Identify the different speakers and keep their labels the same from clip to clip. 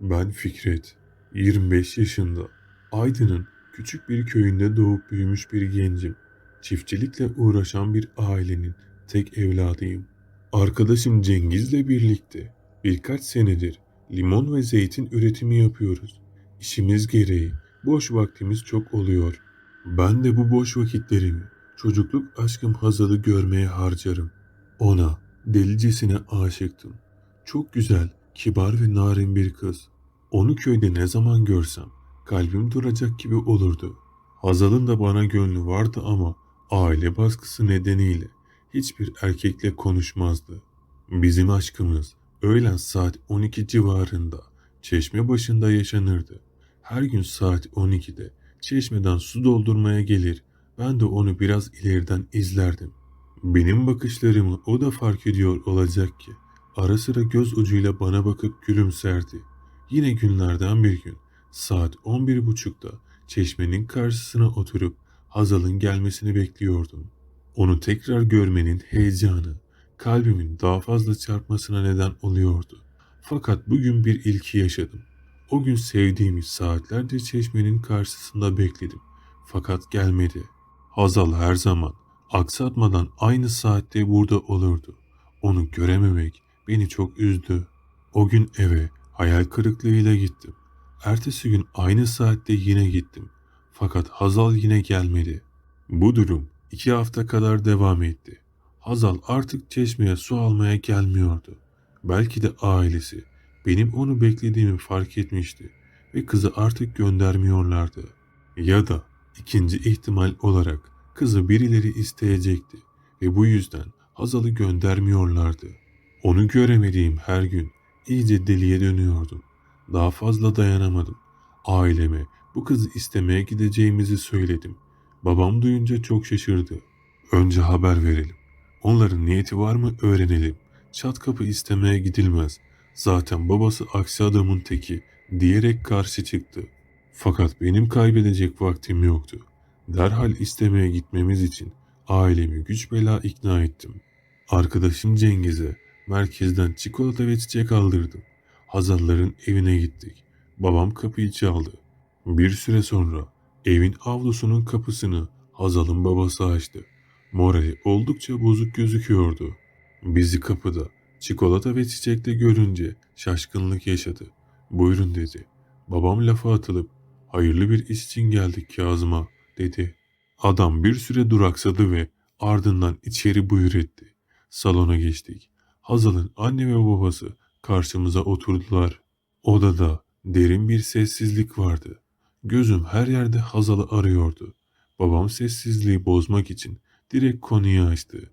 Speaker 1: Ben Fikret, 25 yaşında. Aydın'ın küçük bir köyünde doğup büyümüş bir gencim. Çiftçilikle uğraşan bir ailenin tek evladıyım. Arkadaşım Cengiz'le birlikte birkaç senedir limon ve zeytin üretimi yapıyoruz. İşimiz gereği boş vaktimiz çok oluyor. Ben de bu boş vakitlerimi çocukluk aşkım Hazal'ı görmeye harcarım. Ona delicesine aşıktım. Çok güzel, kibar ve narin bir kız. Onu köyde ne zaman görsem kalbim duracak gibi olurdu. Hazal'ın da bana gönlü vardı ama aile baskısı nedeniyle hiçbir erkekle konuşmazdı. Bizim aşkımız öğlen saat 12 civarında çeşme başında yaşanırdı. Her gün saat 12'de çeşmeden su doldurmaya gelir, ben de onu biraz ileriden izlerdim. Benim bakışlarımı o da fark ediyor olacak ki ara sıra göz ucuyla bana bakıp gülümserdi. Yine günlerden bir gün saat 11.30'da çeşmenin karşısına oturup Hazal'ın gelmesini bekliyordum. Onu tekrar görmenin heyecanı kalbimin daha fazla çarpmasına neden oluyordu. Fakat bugün bir ilki yaşadım. O gün sevdiğimi saatlerce çeşmenin karşısında bekledim. Fakat gelmedi. Hazal her zaman aksatmadan aynı saatte burada olurdu. Onu görememek beni çok üzdü. O gün eve hayal kırıklığıyla gittim. Ertesi gün aynı saatte yine gittim. Fakat Hazal yine gelmedi. Bu durum iki hafta kadar devam etti. Hazal artık çeşmeye su almaya gelmiyordu. Belki de ailesi benim onu beklediğimi fark etmişti ve kızı artık göndermiyorlardı. Ya da ikinci ihtimal olarak kızı birileri isteyecekti ve bu yüzden Hazal'ı göndermiyorlardı. Onu göremediğim her gün iyice deliye dönüyordum. Daha fazla dayanamadım. Aileme bu kızı istemeye gideceğimizi söyledim. Babam duyunca çok şaşırdı. Önce haber verelim. Onların niyeti var mı öğrenelim. Çat kapı istemeye gidilmez. Zaten babası aksi adamın teki diyerek karşı çıktı. Fakat benim kaybedecek vaktim yoktu. Derhal istemeye gitmemiz için ailemi güç bela ikna ettim. Arkadaşım Cengiz'e merkezden çikolata ve çiçek aldırdım. Hazalların evine gittik. Babam kapıyı çaldı. Bir süre sonra evin avlusunun kapısını Hazal'ın babası açtı. Morali oldukça bozuk gözüküyordu. Bizi kapıda çikolata ve çiçekle görünce şaşkınlık yaşadı. Buyurun dedi. Babam lafa atılıp hayırlı bir iş için geldik Kazım'a dedi. Adam bir süre duraksadı ve ardından içeri buyur etti. Salona geçtik. Hazal'ın anne ve babası karşımıza oturdular. Odada derin bir sessizlik vardı. Gözüm her yerde Hazal'ı arıyordu. Babam sessizliği bozmak için direkt konuyu açtı.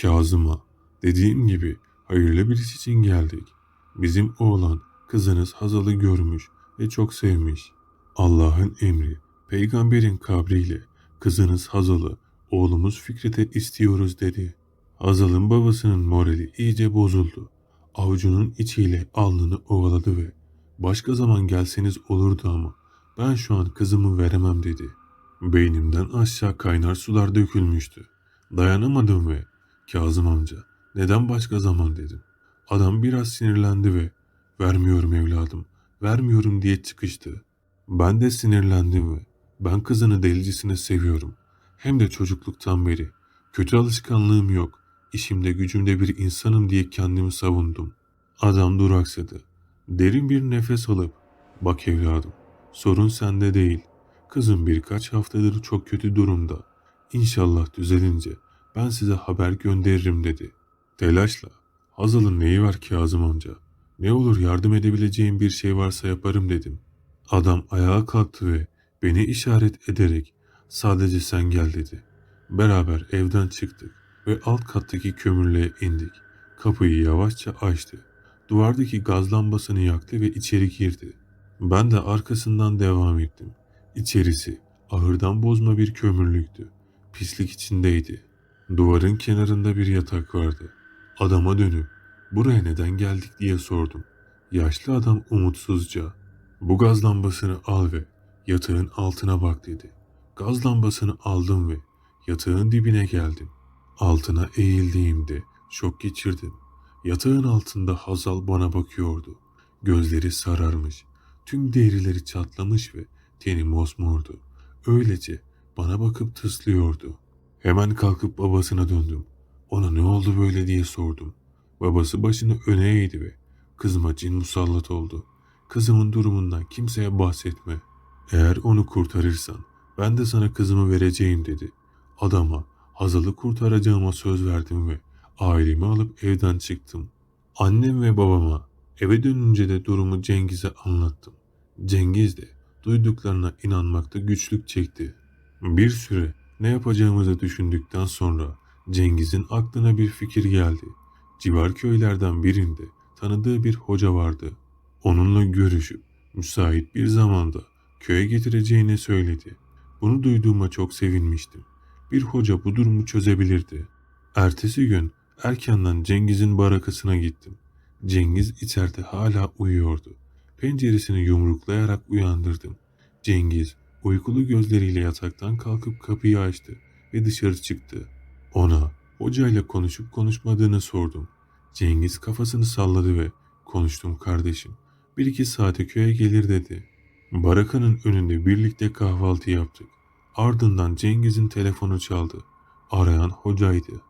Speaker 1: Kazım'a dediğim gibi hayırlı bir iş için geldik. Bizim oğlan kızınız Hazal'ı görmüş ve çok sevmiş. Allah'ın emri, peygamberin kabriyle kızınız Hazal'ı oğlumuz Fikret'e istiyoruz dedi. Hazal'ın babasının morali iyice bozuldu. Avucunun içiyle alnını ovaladı ve başka zaman gelseniz olurdu ama ben şu an kızımı veremem dedi. Beynimden aşağı kaynar sular dökülmüştü. Dayanamadım ve Kazım amca neden başka zaman dedim. Adam biraz sinirlendi ve vermiyorum evladım vermiyorum diye çıkıştı. Ben de sinirlendim ve ben kızını delicesine seviyorum. Hem de çocukluktan beri. Kötü alışkanlığım yok. İşimde gücümde bir insanım diye kendimi savundum. Adam duraksadı. Derin bir nefes alıp bak evladım sorun sende değil. Kızım birkaç haftadır çok kötü durumda. İnşallah düzelince ben size haber gönderirim dedi. Telaşla Hazal'ın neyi var Kazım amca? Ne olur yardım edebileceğim bir şey varsa yaparım dedim. Adam ayağa kalktı ve beni işaret ederek sadece sen gel dedi. Beraber evden çıktık ve alt kattaki kömürlüğe indik. Kapıyı yavaşça açtı. Duvardaki gaz lambasını yaktı ve içeri girdi. Ben de arkasından devam ettim. İçerisi ahırdan bozma bir kömürlüktü. Pislik içindeydi. Duvarın kenarında bir yatak vardı. Adama dönüp buraya neden geldik diye sordum. Yaşlı adam umutsuzca bu gaz lambasını al ve yatağın altına bak dedi. Gaz lambasını aldım ve yatağın dibine geldim. Altına eğildiğimde şok geçirdim. Yatağın altında Hazal bana bakıyordu. Gözleri sararmış, tüm derileri çatlamış ve teni mosmordu. Öylece bana bakıp tıslıyordu. Hemen kalkıp babasına döndüm. Ona ne oldu böyle diye sordum. Babası başını öne eğdi ve kızıma cin musallat oldu. Kızımın durumundan kimseye bahsetme. Eğer onu kurtarırsan ben de sana kızımı vereceğim dedi. Adama Hazal'ı kurtaracağıma söz verdim ve ailemi alıp evden çıktım. Annem ve babama eve dönünce de durumu Cengiz'e anlattım. Cengiz de duyduklarına inanmakta güçlük çekti. Bir süre ne yapacağımızı düşündükten sonra Cengiz'in aklına bir fikir geldi. Civar köylerden birinde tanıdığı bir hoca vardı. Onunla görüşüp müsait bir zamanda köye getireceğini söyledi. Bunu duyduğuma çok sevinmiştim. Bir hoca bu durumu çözebilirdi. Ertesi gün erkenden Cengiz'in barakasına gittim. Cengiz içeride hala uyuyordu. Penceresini yumruklayarak uyandırdım. Cengiz uykulu gözleriyle yataktan kalkıp kapıyı açtı ve dışarı çıktı. Ona hocayla konuşup konuşmadığını sordum. Cengiz kafasını salladı ve konuştum kardeşim. Bir iki saate köye gelir dedi. Barakanın önünde birlikte kahvaltı yaptık. Ardından Cengiz'in telefonu çaldı. Arayan hocaydı.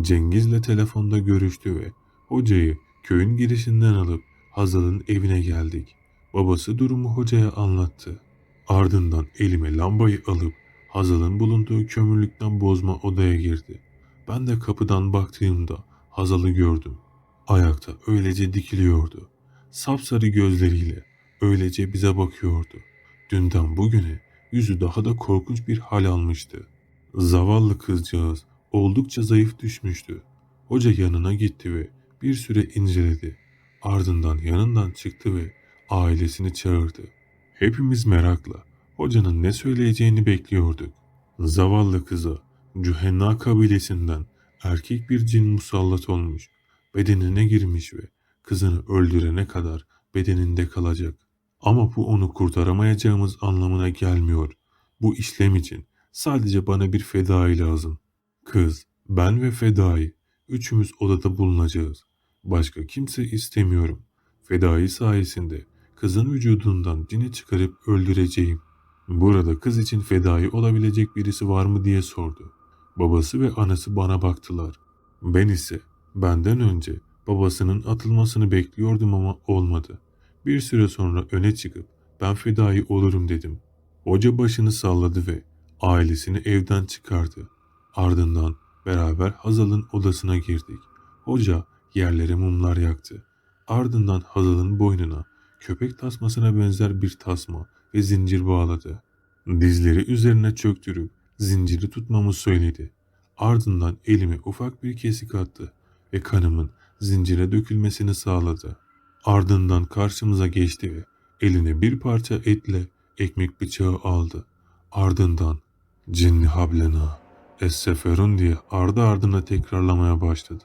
Speaker 1: Cengiz'le telefonda görüştü ve hocayı köyün girişinden alıp Hazal'ın evine geldik. Babası durumu hocaya anlattı. Ardından elime lambayı alıp Hazal'ın bulunduğu kömürlükten bozma odaya girdi. Ben de kapıdan baktığımda Hazal'ı gördüm. Ayakta öylece dikiliyordu. Sapsarı gözleriyle öylece bize bakıyordu. Dünden bugüne yüzü daha da korkunç bir hal almıştı. Zavallı kızcağız oldukça zayıf düşmüştü. Hoca yanına gitti ve bir süre inceledi. Ardından yanından çıktı ve ailesini çağırdı. Hepimiz merakla hocanın ne söyleyeceğini bekliyorduk. Zavallı kıza Cühenna kabilesinden erkek bir cin musallat olmuş. Bedenine girmiş ve kızını öldürene kadar bedeninde kalacak. Ama bu onu kurtaramayacağımız anlamına gelmiyor. Bu işlem için sadece bana bir fedai lazım. Kız, ben ve fedai üçümüz odada bulunacağız. Başka kimse istemiyorum. Fedai sayesinde kızın vücudundan cini çıkarıp öldüreceğim. Burada kız için fedai olabilecek birisi var mı diye sordu. Babası ve anası bana baktılar. Ben ise benden önce babasının atılmasını bekliyordum ama olmadı. Bir süre sonra öne çıkıp ben fedai olurum dedim. Hoca başını salladı ve ailesini evden çıkardı. Ardından beraber Hazal'ın odasına girdik. Hoca yerlere mumlar yaktı. Ardından Hazal'ın boynuna köpek tasmasına benzer bir tasma ve zincir bağladı. Dizleri üzerine çöktürüp zinciri tutmamı söyledi. Ardından elime ufak bir kesik attı ve kanımın zincire dökülmesini sağladı. Ardından karşımıza geçti ve eline bir parça etle ekmek bıçağı aldı. Ardından cinni hablena es seferun diye ardı ardına tekrarlamaya başladı.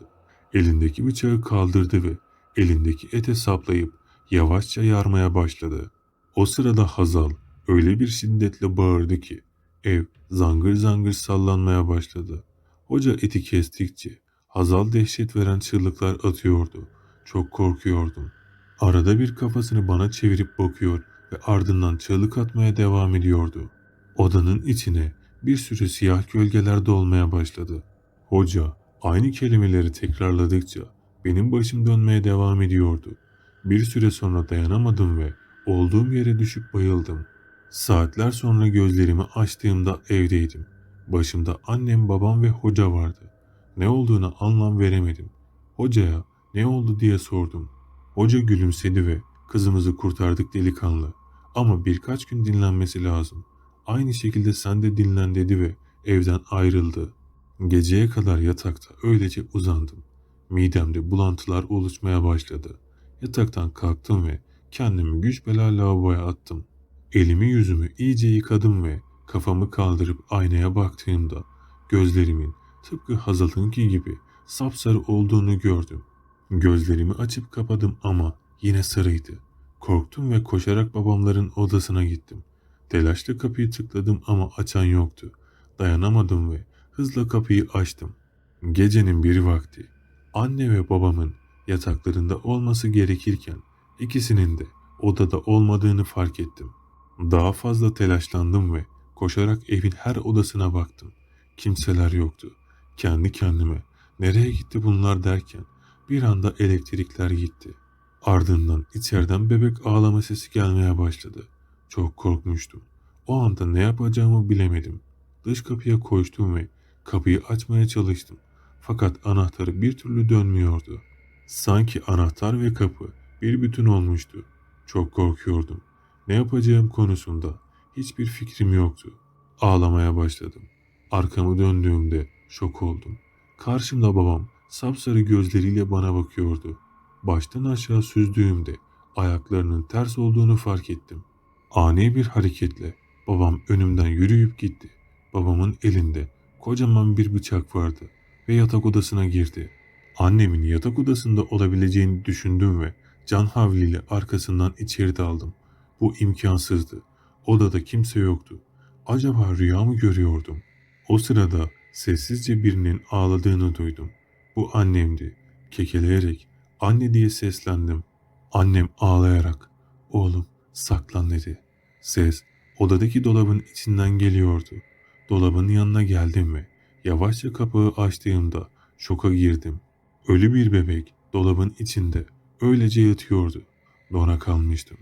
Speaker 1: Elindeki bıçağı kaldırdı ve elindeki ete saplayıp yavaşça yarmaya başladı. O sırada Hazal öyle bir şiddetle bağırdı ki ev zangır zangır sallanmaya başladı. Hoca eti kestikçe Hazal dehşet veren çığlıklar atıyordu. Çok korkuyordum. Arada bir kafasını bana çevirip bakıyor ve ardından çığlık atmaya devam ediyordu. Odanın içine bir sürü siyah gölgeler dolmaya başladı. Hoca aynı kelimeleri tekrarladıkça benim başım dönmeye devam ediyordu. Bir süre sonra dayanamadım ve olduğum yere düşüp bayıldım. Saatler sonra gözlerimi açtığımda evdeydim. Başımda annem, babam ve hoca vardı. Ne olduğunu anlam veremedim. Hocaya ne oldu diye sordum. Hoca gülümsedi ve kızımızı kurtardık delikanlı. Ama birkaç gün dinlenmesi lazım. Aynı şekilde sen de dinlen dedi ve evden ayrıldı. Geceye kadar yatakta öylece uzandım. Midemde bulantılar oluşmaya başladı. Yataktan kalktım ve kendimi güç bela lavaboya attım. Elimi yüzümü iyice yıkadım ve kafamı kaldırıp aynaya baktığımda gözlerimin tıpkı Hazal'ınki gibi sapsarı olduğunu gördüm. Gözlerimi açıp kapadım ama yine sarıydı. Korktum ve koşarak babamların odasına gittim. Telaşla kapıyı tıkladım ama açan yoktu. Dayanamadım ve hızla kapıyı açtım. Gecenin bir vakti anne ve babamın yataklarında olması gerekirken İkisinin de odada olmadığını fark ettim. Daha fazla telaşlandım ve koşarak evin her odasına baktım. Kimseler yoktu. Kendi kendime nereye gitti bunlar derken bir anda elektrikler gitti. Ardından içeriden bebek ağlama sesi gelmeye başladı. Çok korkmuştum. O anda ne yapacağımı bilemedim. Dış kapıya koştum ve kapıyı açmaya çalıştım. Fakat anahtarı bir türlü dönmüyordu. Sanki anahtar ve kapı bir bütün olmuştu. Çok korkuyordum. Ne yapacağım konusunda hiçbir fikrim yoktu. Ağlamaya başladım. Arkamı döndüğümde şok oldum. Karşımda babam sapsarı gözleriyle bana bakıyordu. Baştan aşağı süzdüğümde ayaklarının ters olduğunu fark ettim. Ani bir hareketle babam önümden yürüyüp gitti. Babamın elinde kocaman bir bıçak vardı ve yatak odasına girdi. Annemin yatak odasında olabileceğini düşündüm ve can havliyle arkasından içeri daldım. Bu imkansızdı. Odada kimse yoktu. Acaba rüya mı görüyordum? O sırada sessizce birinin ağladığını duydum. Bu annemdi. Kekeleyerek anne diye seslendim. Annem ağlayarak oğlum saklan dedi. Ses odadaki dolabın içinden geliyordu. Dolabın yanına geldim ve yavaşça kapağı açtığımda şoka girdim. Ölü bir bebek dolabın içinde öylece yatıyordu. Dona kalmıştım.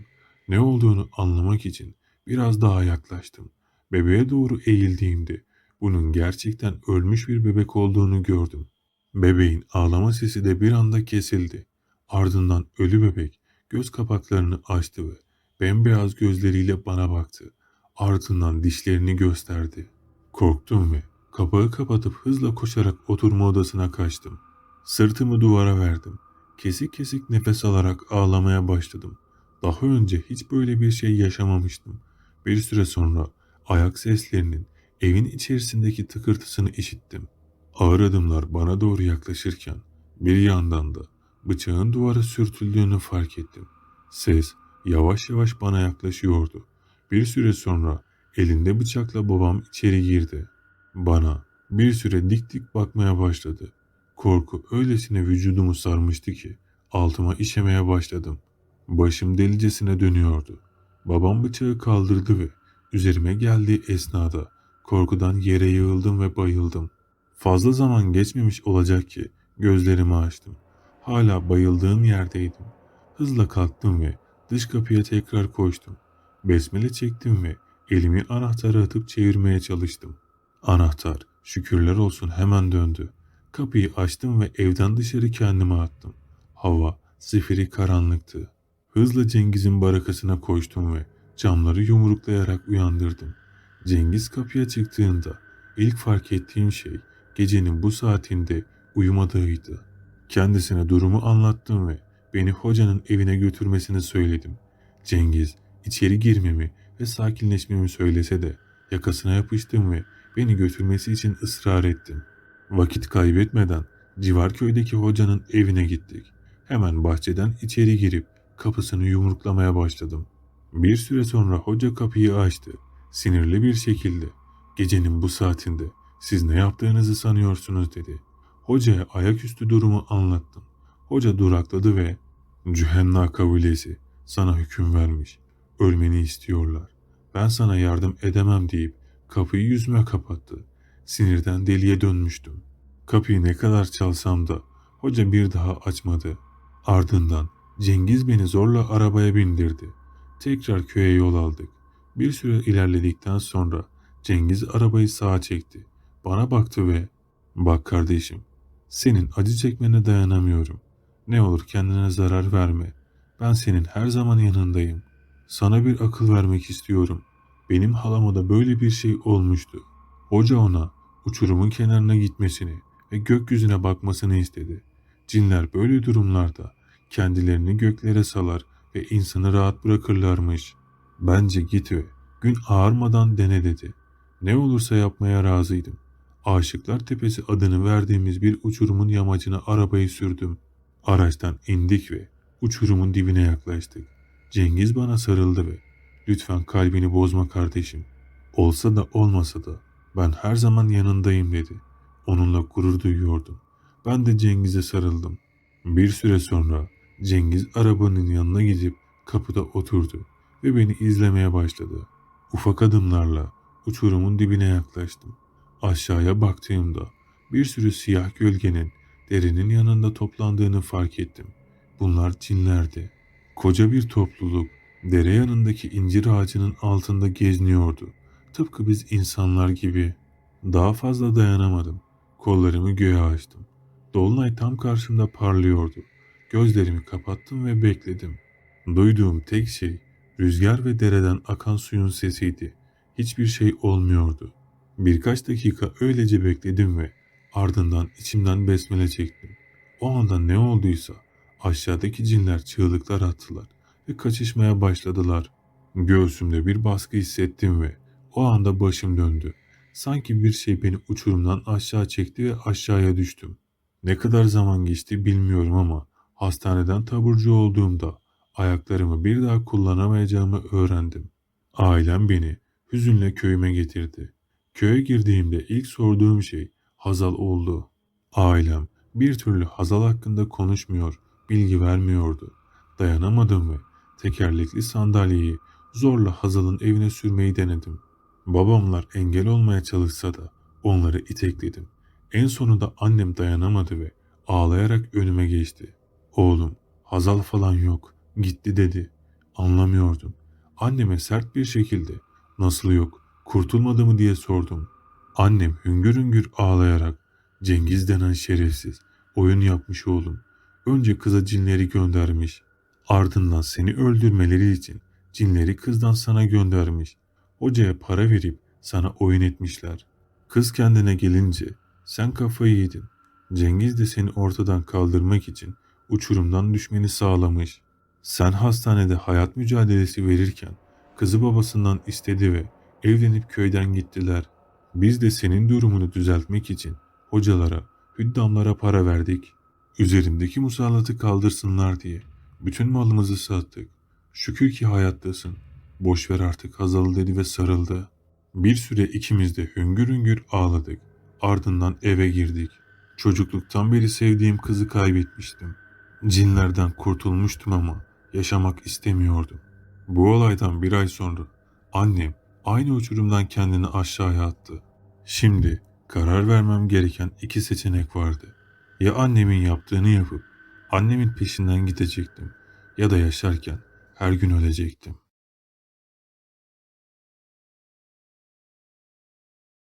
Speaker 1: Ne olduğunu anlamak için biraz daha yaklaştım. Bebeğe doğru eğildiğimde bunun gerçekten ölmüş bir bebek olduğunu gördüm. Bebeğin ağlama sesi de bir anda kesildi. Ardından ölü bebek göz kapaklarını açtı ve bembeyaz gözleriyle bana baktı. Ardından dişlerini gösterdi. Korktum ve kapağı kapatıp hızla koşarak oturma odasına kaçtım. Sırtımı duvara verdim. Kesik kesik nefes alarak ağlamaya başladım. Daha önce hiç böyle bir şey yaşamamıştım. Bir süre sonra ayak seslerinin evin içerisindeki tıkırtısını işittim. Ağır adımlar bana doğru yaklaşırken bir yandan da bıçağın duvara sürtüldüğünü fark ettim. Ses yavaş yavaş bana yaklaşıyordu. Bir süre sonra elinde bıçakla babam içeri girdi. Bana bir süre dik dik bakmaya başladı. Korku öylesine vücudumu sarmıştı ki altıma işemeye başladım. Başım delicesine dönüyordu. Babam bıçağı kaldırdı ve üzerime geldiği esnada korkudan yere yığıldım ve bayıldım. Fazla zaman geçmemiş olacak ki gözlerimi açtım. Hala bayıldığım yerdeydim. Hızla kalktım ve dış kapıya tekrar koştum. Besmele çektim ve elimi anahtarı atıp çevirmeye çalıştım. Anahtar şükürler olsun hemen döndü. Kapıyı açtım ve evden dışarı kendimi attım. Hava zifiri karanlıktı. Hızla Cengiz'in barakasına koştum ve camları yumruklayarak uyandırdım. Cengiz kapıya çıktığında ilk fark ettiğim şey gecenin bu saatinde uyumadığıydı. Kendisine durumu anlattım ve beni hocanın evine götürmesini söyledim. Cengiz içeri girmemi ve sakinleşmemi söylese de yakasına yapıştım ve beni götürmesi için ısrar ettim. Vakit kaybetmeden civar köydeki hocanın evine gittik. Hemen bahçeden içeri girip kapısını yumruklamaya başladım. Bir süre sonra hoca kapıyı açtı. Sinirli bir şekilde gecenin bu saatinde siz ne yaptığınızı sanıyorsunuz dedi. Hocaya ayaküstü durumu anlattım. Hoca durakladı ve Cühenna kabilesi sana hüküm vermiş. Ölmeni istiyorlar. Ben sana yardım edemem deyip kapıyı yüzüme kapattı. Sinirden deliye dönmüştüm. Kapıyı ne kadar çalsam da hoca bir daha açmadı. Ardından Cengiz beni zorla arabaya bindirdi. Tekrar köye yol aldık. Bir süre ilerledikten sonra Cengiz arabayı sağa çekti. Bana baktı ve ''Bak kardeşim, senin acı çekmene dayanamıyorum. Ne olur kendine zarar verme. Ben senin her zaman yanındayım. Sana bir akıl vermek istiyorum. Benim halama da böyle bir şey olmuştu. Hoca ona uçurumun kenarına gitmesini ve gökyüzüne bakmasını istedi. Cinler böyle durumlarda kendilerini göklere salar ve insanı rahat bırakırlarmış. Bence git ve gün ağarmadan dene dedi. Ne olursa yapmaya razıydım. Aşıklar Tepesi adını verdiğimiz bir uçurumun yamacına arabayı sürdüm. Araçtan indik ve uçurumun dibine yaklaştık. Cengiz bana sarıldı ve lütfen kalbini bozma kardeşim. Olsa da olmasa da ben her zaman yanındayım dedi. Onunla gurur duyuyordum. Ben de Cengiz'e sarıldım. Bir süre sonra Cengiz arabanın yanına gidip kapıda oturdu ve beni izlemeye başladı. Ufak adımlarla uçurumun dibine yaklaştım. Aşağıya baktığımda bir sürü siyah gölgenin derinin yanında toplandığını fark ettim. Bunlar cinlerdi. Koca bir topluluk dere yanındaki incir ağacının altında geziniyordu. Tıpkı biz insanlar gibi. Daha fazla dayanamadım. Kollarımı göğe açtım. Dolunay tam karşımda parlıyordu. Gözlerimi kapattım ve bekledim. Duyduğum tek şey rüzgar ve dereden akan suyun sesiydi. Hiçbir şey olmuyordu. Birkaç dakika öylece bekledim ve ardından içimden besmele çektim. O anda ne olduysa aşağıdaki cinler çığlıklar attılar ve kaçışmaya başladılar. Göğsümde bir baskı hissettim ve o anda başım döndü. Sanki bir şey beni uçurumdan aşağı çekti ve aşağıya düştüm. Ne kadar zaman geçti bilmiyorum ama hastaneden taburcu olduğumda ayaklarımı bir daha kullanamayacağımı öğrendim. Ailem beni hüzünle köyüme getirdi. Köye girdiğimde ilk sorduğum şey Hazal oldu. Ailem bir türlü Hazal hakkında konuşmuyor, bilgi vermiyordu. Dayanamadım ve tekerlekli sandalyeyi zorla Hazal'ın evine sürmeyi denedim. Babamlar engel olmaya çalışsa da onları itekledim. En sonunda annem dayanamadı ve ağlayarak önüme geçti. Oğlum Hazal falan yok gitti dedi. Anlamıyordum. Anneme sert bir şekilde nasıl yok kurtulmadı mı diye sordum. Annem hüngür hüngür ağlayarak Cengiz denen şerefsiz oyun yapmış oğlum. Önce kıza cinleri göndermiş. Ardından seni öldürmeleri için cinleri kızdan sana göndermiş. Hocaya para verip sana oyun etmişler. Kız kendine gelince sen kafayı yedin. Cengiz de seni ortadan kaldırmak için uçurumdan düşmeni sağlamış. Sen hastanede hayat mücadelesi verirken kızı babasından istedi ve evlenip köyden gittiler. Biz de senin durumunu düzeltmek için hocalara, hüddamlara para verdik. Üzerindeki musallatı kaldırsınlar diye. Bütün malımızı sattık. Şükür ki hayattasın. Boş ver artık Hazal dedi ve sarıldı. Bir süre ikimiz de hüngür hüngür ağladık. Ardından eve girdik. Çocukluktan beri sevdiğim kızı kaybetmiştim. Cinlerden kurtulmuştum ama yaşamak istemiyordum. Bu olaydan bir ay sonra annem aynı uçurumdan kendini aşağıya attı. Şimdi karar vermem gereken iki seçenek vardı. Ya annemin yaptığını yapıp annemin peşinden gidecektim ya da yaşarken her gün ölecektim.